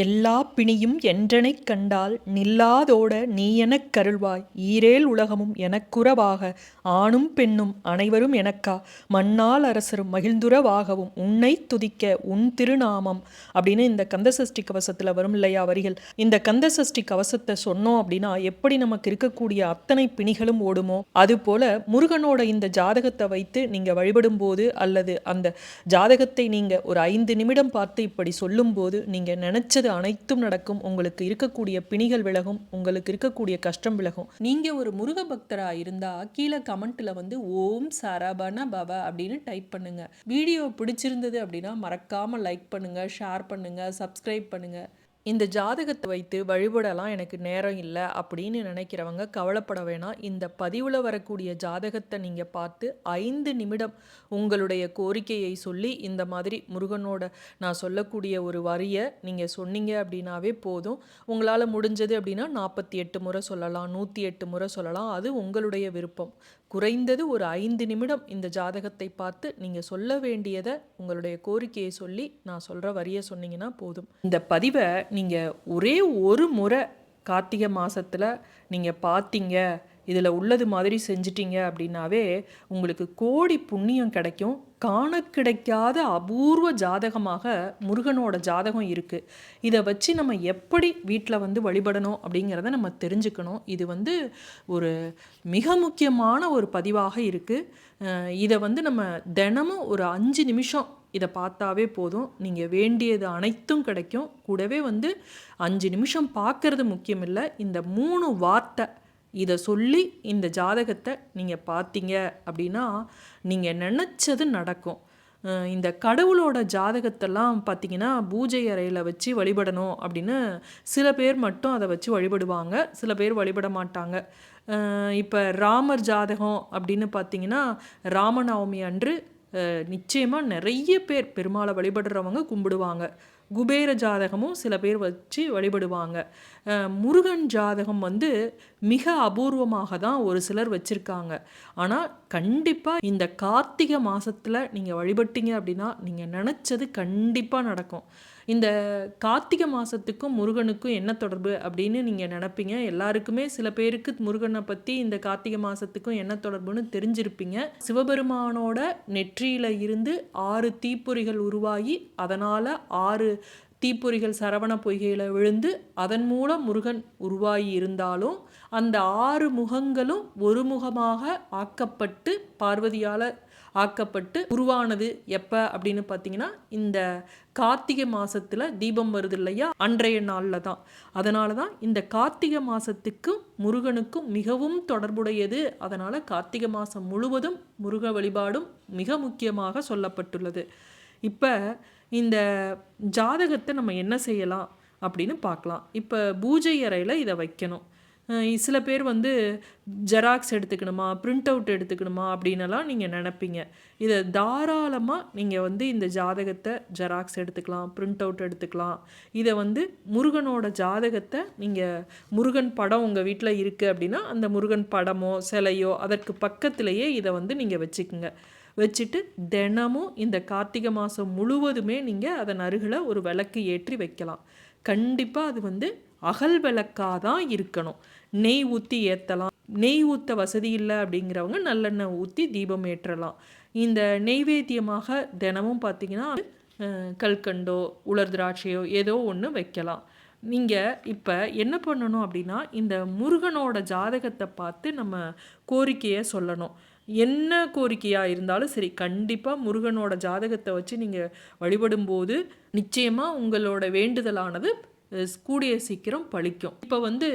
எல்லா பிணியும் என்றனைக் கண்டால் நில்லாதோட நீ எனக் கருள்வாய். ஈரேல் உலகமும் எனக்குறவாக ஆணும் பெண்ணும் அனைவரும் எனக்கா. மண்ணால் அரசரும் மகிழ்ந்துறவாகவும் உன்னை துதிக்க உன் திருநாமம். அப்படின்னு இந்த கந்தசஷ்டி கவசத்தில் வரும் இல்லையா வரிகள்? இந்த கந்தசஷ்டி கவசத்தை சொன்னோம் அப்படின்னா எப்படி நமக்கு இருக்கக்கூடிய அத்தனை பிணிகளும் ஓடுமோ? அதுபோல முருகனோட இந்த ஜாதகத்தை வைத்து நீங்கள் வழிபடும் போது அல்லது அந்த ஜாதகத்தை நீங்கள் ஒரு ஐந்து நிமிடம் பார்த்து இப்படி சொல்லும்போது நீங்கள் நினச்சது அனைத்தும் நடக்கும். உங்களுக்கு இருக்கக்கூடிய பிணிகள் விலகும். உங்களுக்கு இருக்கக்கூடிய கஷ்டம் விலகும். நீங்கள் ஒரு முருக பக்தராக இருந்தால் கீழே கமெண்ட்டில் வந்து ஓம் சரபண பவ அப்படின்னு டைப் பண்ணுங்க. வீடியோ பிடிச்சிருந்தது அப்படின்னா மறக்காமல் லைக் பண்ணுங்க ஷேர் பண்ணுங்க சப்ஸ்கிரைப் பண்ணுங்க. இந்த ஜாதகத்தை வைத்து வழிபடலாம் எனக்கு நேரம் இல்லை அப்படின்னு நினைக்கிறவங்க கவலைப்பட வேணாம். இந்த பதிவில் வரக்கூடிய ஜாதகத்தை நீங்கள் பார்த்து ஐந்து நிமிடம் உங்களுடைய கோரிக்கையை சொல்லி இந்த மாதிரி முருகனோட நான் சொல்லக்கூடிய ஒரு வரியை நீங்கள் சொன்னீங்க அப்படின்னாவே போதும். உங்களால் முடிஞ்சது அப்படின்னா நாற்பத்தி எட்டு முறை சொல்லலாம் நூற்றி எட்டு முறை சொல்லலாம். அது உங்களுடைய விருப்பம். குறைந்தது ஒரு ஐந்து நிமிடம் இந்த ஜாதகத்தை பார்த்து நீங்கள் சொல்ல வேண்டியதை உங்களுடைய கோரிக்கையை சொல்லி நான் சொல்கிற வரியை சொன்னீங்கன்னா போதும். இந்த பதிவை நீங்கள் ஒரே ஒரு முறை கார்த்திகை மாதத்தில் நீங்கள் பார்த்தீங்க இதில் உள்ளது மாதிரி செஞ்சிட்டிங்க அப்படின்னாவே உங்களுக்கு கோடி புண்ணியம் கிடைக்கும். காண கிடைக்காத அபூர்வ ஜாதகமாக முருகனோட ஜாதகம் இருக்குது இதை வச்சு நம்ம எப்படி வீட்டில் வந்து வழிபடணும் அப்படிங்கிறத நம்ம தெரிஞ்சுக்கணும். இது வந்து ஒரு மிக முக்கியமான ஒரு பதிவாக இருக்குது இதை வந்து நம்ம தினமும் ஒரு அஞ்சு நிமிஷம் இதை பார்த்தாவே போதும். நீங்கள் வேண்டியது அனைத்தும் கிடைக்கும். கூடவே வந்து அஞ்சு நிமிஷம் பார்க்கறது முக்கியம் இல்லை இந்த மூணு வார்த்தை இதை சொல்லி இந்த ஜாதகத்தை நீங்கள் பார்த்தீங்க அப்படின்னா நீங்கள் நினச்சது நடக்கும். இந்த கடவுளோட ஜாதகத்தெல்லாம் பார்த்தீங்கன்னா பூஜை அறையில் வச்சு வழிபடணும் அப்படின்னு சில பேர் மட்டும் அதை வச்சு வழிபடுவாங்க. சில பேர் வழிபட மாட்டாங்க. இப்போ ராமர் ஜாதகம் அப்படின்னு பார்த்தீங்கன்னா ராமநவமி அன்று நிச்சயமாக நிறைய பேர் பெருமாளை வழிபடுறவங்க கும்பிடுவாங்க. குபேர ஜாதகமும் சில பேர் வச்சு வழிபடுவாங்க. முருகன் ஜாதகம் வந்து மிக அபூர்வமாக தான் ஒரு சிலர் வச்சுருக்காங்க. ஆனால் கண்டிப்பாக இந்த கார்த்திகை மாதத்தில் நீங்கள் வழிபட்டீங்க அப்படின்னா நீங்கள் நினச்சது கண்டிப்பாக நடக்கும். இந்த கார்த்திகை மாதத்துக்கும் முருகனுக்கும் என்ன தொடர்பு அப்படின்னு நீங்கள் நினப்பீங்க? எல்லாருக்குமே சில பேருக்கு முருகனை பற்றி இந்த கார்த்திகை மாதத்துக்கும் என்ன தொடர்புன்னு தெரிஞ்சிருப்பீங்க. சிவபெருமானோட நெற்றியில் இருந்து ஆறு தீப்பொறிகள் உருவாகி அதனால் ஆறு தீப்பொறிகள் சரவண பொய்கையில் விழுந்து அதன் மூலம் முருகன் உருவாகி இருந்தாலும் அந்த ஆறு முகங்களும் ஒரு முகமாக ஆக்கப்பட்டு பார்வதியால் ஆக்கப்பட்டு உருவானது எப்போ அப்படின்னு பார்த்தீங்கன்னா இந்த கார்த்திகை மாதத்தில் தீபம் வருது இல்லையா? அன்றைய நாளில் தான். அதனால தான் இந்த கார்த்திகை மாதத்துக்கும் முருகனுக்கும் மிகவும் தொடர்புடையது. அதனால் கார்த்திகை மாதம் முழுவதும் முருக வழிபாடும் மிக முக்கியமாக சொல்லப்பட்டுள்ளது. இப்போ இந்த ஜாதகத்தை நம்ம என்ன செய்யலாம் அப்படின்னு பார்க்கலாம். இப்போ பூஜை அறையில் இதை வைக்கணும். சில பேர் வந்து ஜெராக்ஸ் எடுத்துக்கணுமா பிரிண்ட் அவுட் எடுத்துக்கணுமா அப்படின்னலாம் நீங்கள் நினைப்பீங்க. இதை தாராளமாக நீங்கள் வந்து இந்த ஜாதகத்தை ஜெராக்ஸ் எடுத்துக்கலாம் பிரிண்ட் அவுட் எடுத்துக்கலாம். இதை வந்து முருகனோட ஜாதகத்தை நீங்கள் முருகன் படம் உங்கள் வீட்டில் இருக்குது அப்படின்னா அந்த முருகன் படமோ சிலையோ அதற்கு பக்கத்திலேயே இதை வந்து நீங்கள் வச்சுக்கோங்க. வச்சுட்டு தினமும் இந்த கார்த்திகை மாதம் முழுவதுமே நீங்கள் அதன் அருகில் ஒரு விளக்கு ஏற்றி வைக்கலாம். கண்டிப்பாக அது வந்து அகல் விளக்காக தான் இருக்கணும். நெய் ஊற்றி ஏற்றலாம் நெய் ஊற்ற வசதி இல்லை அப்படிங்கிறவங்க நல்லெண்ணெய் ஊற்றி தீபம் ஏற்றலாம். இந்த நெய்வேத்தியமாக தினமும் பார்த்தீங்கன்னா கல்கண்டோ உலர் திராட்சையோ ஏதோ ஒன்று வைக்கலாம். நீங்கள் இப்போ என்ன பண்ணணும் அப்படின்னா இந்த முருகனோட ஜாதகத்தை பார்த்து நம்ம கோரிக்கையை சொல்லணும். என்ன கோரிக்கையாக இருந்தாலும் சரி கண்டிப்பாக முருகனோட ஜாதகத்தை வச்சு நீங்கள் வழிபடும்போது நிச்சயமாக உங்களோட வேண்டுதலானது கூடிய சீக்கிரம் பழிக்கும். இப்போ வந்து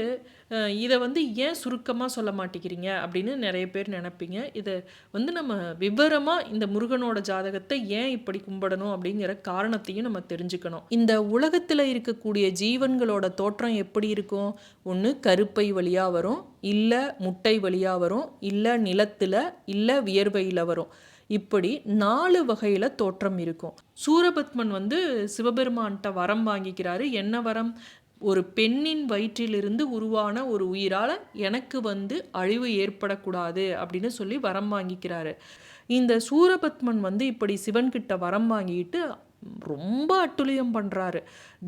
இதை வந்து ஏன் சுருக்கமாக சொல்ல மாட்டேங்கிறீங்க அப்படின்னு நிறைய பேர் நினைப்பீங்க. இதை வந்து நம்ம விவரமாக இந்த முருகனோட ஜாதகத்தை ஏன் இப்படி கும்பிடணும் அப்படிங்கிற காரணத்தையும் நம்ம தெரிஞ்சுக்கணும். இந்த உலகத்தில் இருக்கக்கூடிய ஜீவன்களோட தோற்றம் எப்படி இருக்கும்? ஒன்று கருப்பை வழியாக வரும் இல்லை முட்டை வழியாக வரும் இல்லை நிலத்தில் இல்லை வியர்வையில் வரும். இப்படி நாலு வகையில் தோற்றம் இருக்கும். சூரபத்மன் வந்து சிவபெருமான்கிட்ட வரம் வாங்கிக்கிறாரு. என்ன வரம்? ஒரு பெண்ணின் வயிற்றிலிருந்து உருவான ஒரு உயிரால் எனக்கு வந்து அழிவு ஏற்படக்கூடாது அப்படின்னு சொல்லி வரம் வாங்கிக்கிறாரு. இந்த சூரபத்மன் வந்து இப்படி சிவன்கிட்ட வரம் வாங்கிட்டு ரொம்ப அட்டுழியம் பண்ணுறாரு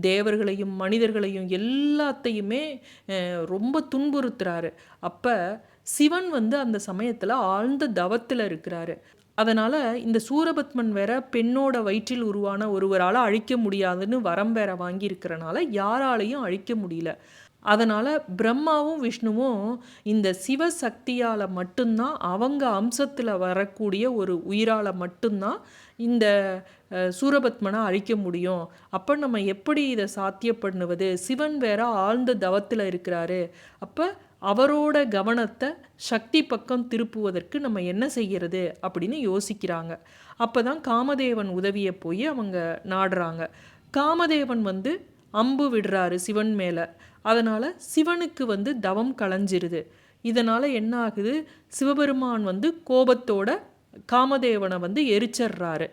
தேவர்களையும் மனிதர்களையும் எல்லாத்தையுமே ரொம்ப துன்புறுத்துறாரு. அப்போ சிவன் வந்து அந்த சமயத்தில் ஆழ்ந்த தவத்தில் இருக்கிறாரு. அதனால் இந்த சூரபத்மன் வேற பெண்ணோட வயிற்றில் உருவான ஒருவரால் அழிக்க முடியாதுன்னு வரம் வேற வாங்கியிருக்கிறனால யாராலையும் அழிக்க முடியல. அதனால் பிரம்மாவும் விஷ்ணுவும் இந்த சிவசக்தியால் மட்டும்தான் அவங்க அம்சத்தில் வரக்கூடிய ஒரு உயிரால் மட்டும்தான் இந்த சூரபத்மனை அழிக்க முடியும். அப்போ நம்ம எப்படி இதை சாத்தியப்படுவது? சிவன் வேற ஆழ்ந்த தவத்தில் இருக்கிறாரு. அப்போ அவரோட கவனத்தை சக்தி பக்கம் திருப்புவதற்கு நம்ம என்ன செய்கிறது அப்படின்னு யோசிக்கிறாங்க. அப்போ தான் காமதேவன் உதவியை போய் அவங்க நாடுறாங்க. காமதேவன் வந்து அம்பு விடுறாரு சிவன் மேலே. அதனால் சிவனுக்கு வந்து தவம் களைஞ்சிருது இதனால் என்ன ஆகுது? சிவபெருமான் வந்து கோபத்தோட காமதேவனை வந்து எரிச்சர்றாரு.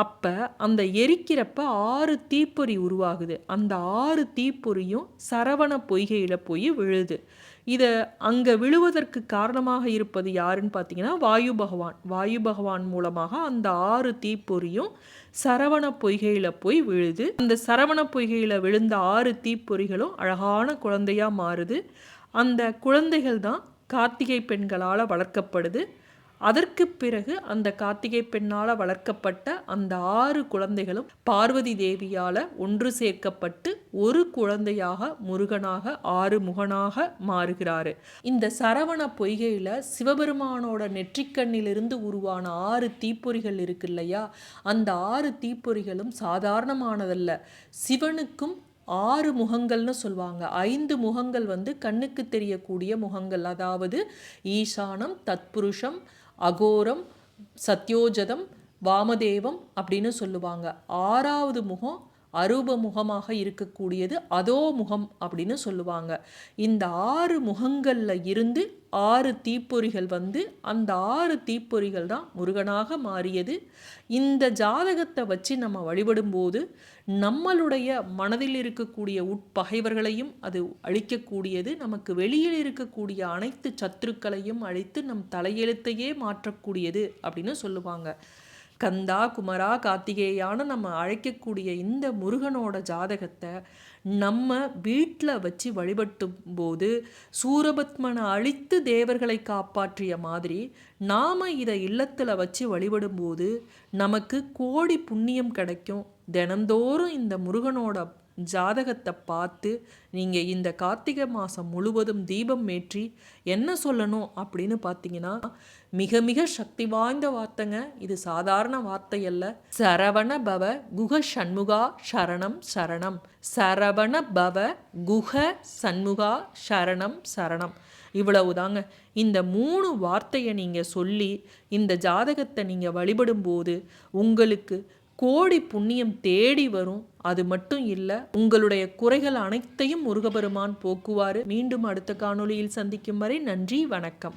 அப்போ அந்த எரிக்கிறப்ப ஆறு தீப்பொறி உருவாகுது. அந்த ஆறு தீப்பொறியும் சரவண பொய்கையில் போய் விழுது. இதை அங்கே விழுவதற்கு காரணமாக இருப்பது யாருன்னு பார்த்தீங்கன்னா வாயு பகவான். வாயு பகவான் மூலமாக அந்த ஆறு தீப்பொறியும் சரவண பொய்கையில் போய் விழுது. அந்த சரவண பொய்கையில் விழுந்த ஆறு தீப்பொறிகளும் அழகான குழந்தையாக மாறுது. அந்த குழந்தைகள் தான் கார்த்திகை பெண்களால் வளர்க்கப்படுது. அதற்கு பிறகு அந்த கார்த்திகை பெண்ணால் வளர்க்கப்பட்ட அந்த ஆறு குழந்தைகளும் பார்வதி தேவியால் ஒன்று சேர்க்கப்பட்டு ஒரு குழந்தையாக முருகனாக ஆறு முகனாக மாறுகிறாரு. இந்த சரவண பொய்கையில் சிவபெருமானோட நெற்றிக்கண்ணிலிருந்து உருவான ஆறு தீப்பொறிகள் இருக்கு இல்லையா? அந்த ஆறு தீப்பொறிகளும் சாதாரணமானதல்ல. சிவனுக்கும் ஆறு முகங்கள்னு சொல்லுவாங்க ஐந்து முகங்கள் வந்து கண்ணுக்கு தெரியக்கூடிய முகங்கள். அதாவது ஈசானம் தத்புருஷம் அகோரம் சத்யோஜதம் வாமதேவம் அப்படின்னு சொல்லுவாங்க. ஆறாவது முகம் அரூப முகமாக இருக்கக்கூடியது அதோ முகம் அப்படின்னு சொல்லுவாங்க. இந்த ஆறு முகங்களில் இருந்து ஆறு தீப்பொறிகள் வந்து அந்த ஆறு தீப்பொறிகள் தான் முருகனாக மாறியது. இந்த ஜாதகத்தை வச்சு நம்ம வழிபடும்போது நம்மளுடைய மனதில் இருக்கக்கூடிய உட்பகைவர்களையும் அது அழிக்கக்கூடியது நமக்கு வெளியில் இருக்கக்கூடிய அனைத்து சத்துருக்களையும் அழித்து நம் தலையெழுத்தையே மாற்றக்கூடியது அப்படின்னு சொல்லுவாங்க. கந்தா குமரா கார்த்திகேயான்னு நம்ம அழைக்கக்கூடிய இந்த முருகனோட ஜாதகத்தை நம்ம வீட்டில் வச்சு வழிபட்டும் போது சூரபத்மனை அழித்து தேவர்களை காப்பாற்றிய மாதிரி நாம் இதை இல்லத்தில் வச்சு வழிபடும்போது நமக்கு கோடி புண்ணியம் கிடைக்கும். தினந்தோறும் இந்த முருகனோட ஜாதகத்தை பார்த்து நீங்கள் இந்த கார்த்திகை மாதம் முழுவதும் தீபம் ஏற்றி என்ன சொல்லணும் அப்படின்னு பார்த்தீங்கன்னா மிக மிக சக்தி வாய்ந்த வார்த்தைங்க. இது சாதாரண வார்த்தை அல்ல. சரவண பவ குக சண்முகா சரணம் சரணம். சரவண பவ குக சண்முகா சரணம் சரணம். இவ்வளவுதாங்க. இந்த மூணு வார்த்தையை நீங்கள் சொல்லி இந்த ஜாதகத்தை நீங்கள் வழிபடும்போது உங்களுக்கு கோடி புண்ணியம் தேடி வரும். அது மட்டும் இல்லை உங்களுடைய குறைகள் அனைத்தையும் முருகபெருமான் போக்குவார். மீண்டும் அடுத்த காணொளியில் சந்திக்கும் வரை நன்றி வணக்கம்.